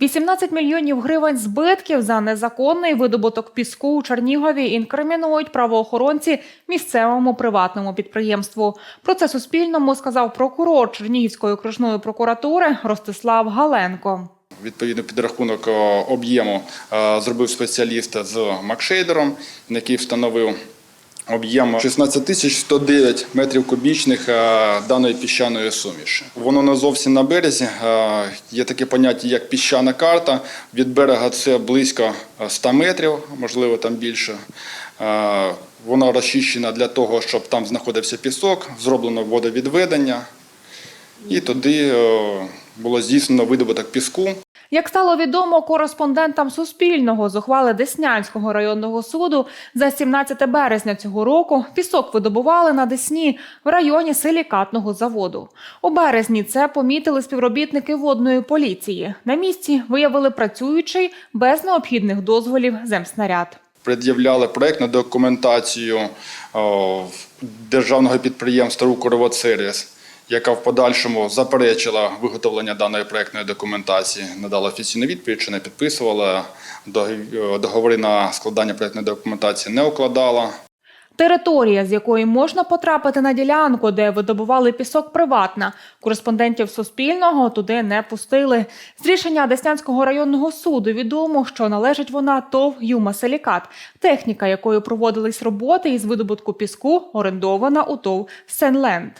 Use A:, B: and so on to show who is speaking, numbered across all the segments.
A: 18 мільйонів гривень збитків за незаконний видобуток піску у Чернігові інкримінують правоохоронці місцевому приватному підприємству. Про це Суспільному сказав прокурор Чернігівської окружної прокуратури Ростислав Галенко.
B: Відповідно, підрахунок е, об'єму е, зробив спеціаліст з Макшейдером, який встановив об'єм 16 тисяч 109 метрів кубічних е, даної піщаної суміші. Воно не зовсім на березі. е, Є таке поняття, як піщана карта. Від берега це близько 100 метрів, можливо, там більше. Е, Вона розчищена для того, щоб там знаходився пісок, зроблено водовідведення. І туди е, було здійснено видобуток піску.
A: Як стало відомо кореспондентам Суспільного з ухвали Деснянського районного суду за 17 березня цього року пісок видобували на Десні в районі силікатного заводу. У березні це помітили співробітники водної поліції. На місці виявили працюючий без необхідних дозволів земснаряд.
B: пред'являли проектну документацію о, державного підприємства «Укрводсервіс», яка в подальшому заперечила виготовлення даної проектної документації, надала офіційну відповідь, що не підписувала, догов- договори на складання проектної документації не укладала.
A: Територія, з якої можна потрапити на ділянку, де видобували пісок, приватна. Кореспондентів Суспільного туди не пустили. З рішення Деснянського районного суду відомо, що належить вона ТОВ «Юмасилікат», техніка, якою проводились роботи із видобутку піску, орендована у ТОВ «Сенленд».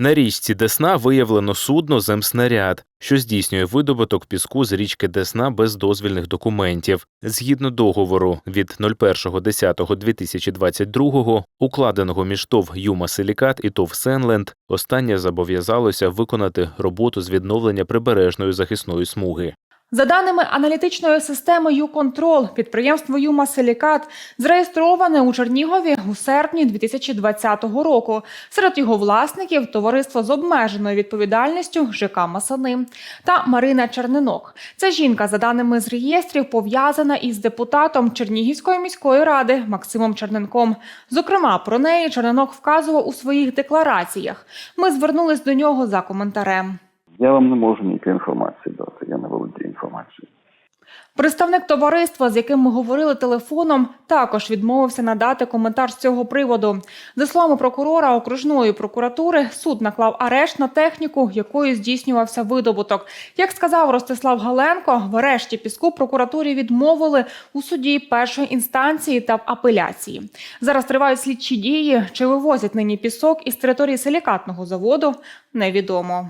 C: На річці Десна виявлено судно земснаряд, що здійснює видобуток піску з річки Десна без дозвільних документів. Згідно договору від 01.10.2022, укладеного між ТОВ Юма Силікат і ТОВ Сенленд, останнє зобов'язалося виконати роботу з відновлення прибережної захисної смуги.
A: За даними аналітичної системи «Юконтрол», підприємство «Юмасилікат» зареєстроване у Чернігові у серпні 2020 року. Серед його власників товариство з обмеженою відповідальністю ЖК Масани та Марина Чернинок. Ця жінка, за даними з реєстрів, пов'язана із депутатом Чернігівської міської ради Максимом Черненком. Зокрема, про неї Черненок вказував у своїх деклараціях. Ми звернулись до нього за коментарем.
D: Я вам не можу ніякої інформації дати, я не володію інформацією.
A: Представник товариства, з яким ми говорили телефоном, також відмовився надати коментар з цього приводу. За словами прокурора окружної прокуратури, суд наклав арешт на техніку, якою здійснювався видобуток. Як сказав Ростислав Галенко, в арешті піску прокуратурі відмовили у суді першої інстанції та в апеляції. Зараз тривають слідчі дії. Чи вивозять нині пісок із території силікатного заводу, невідомо.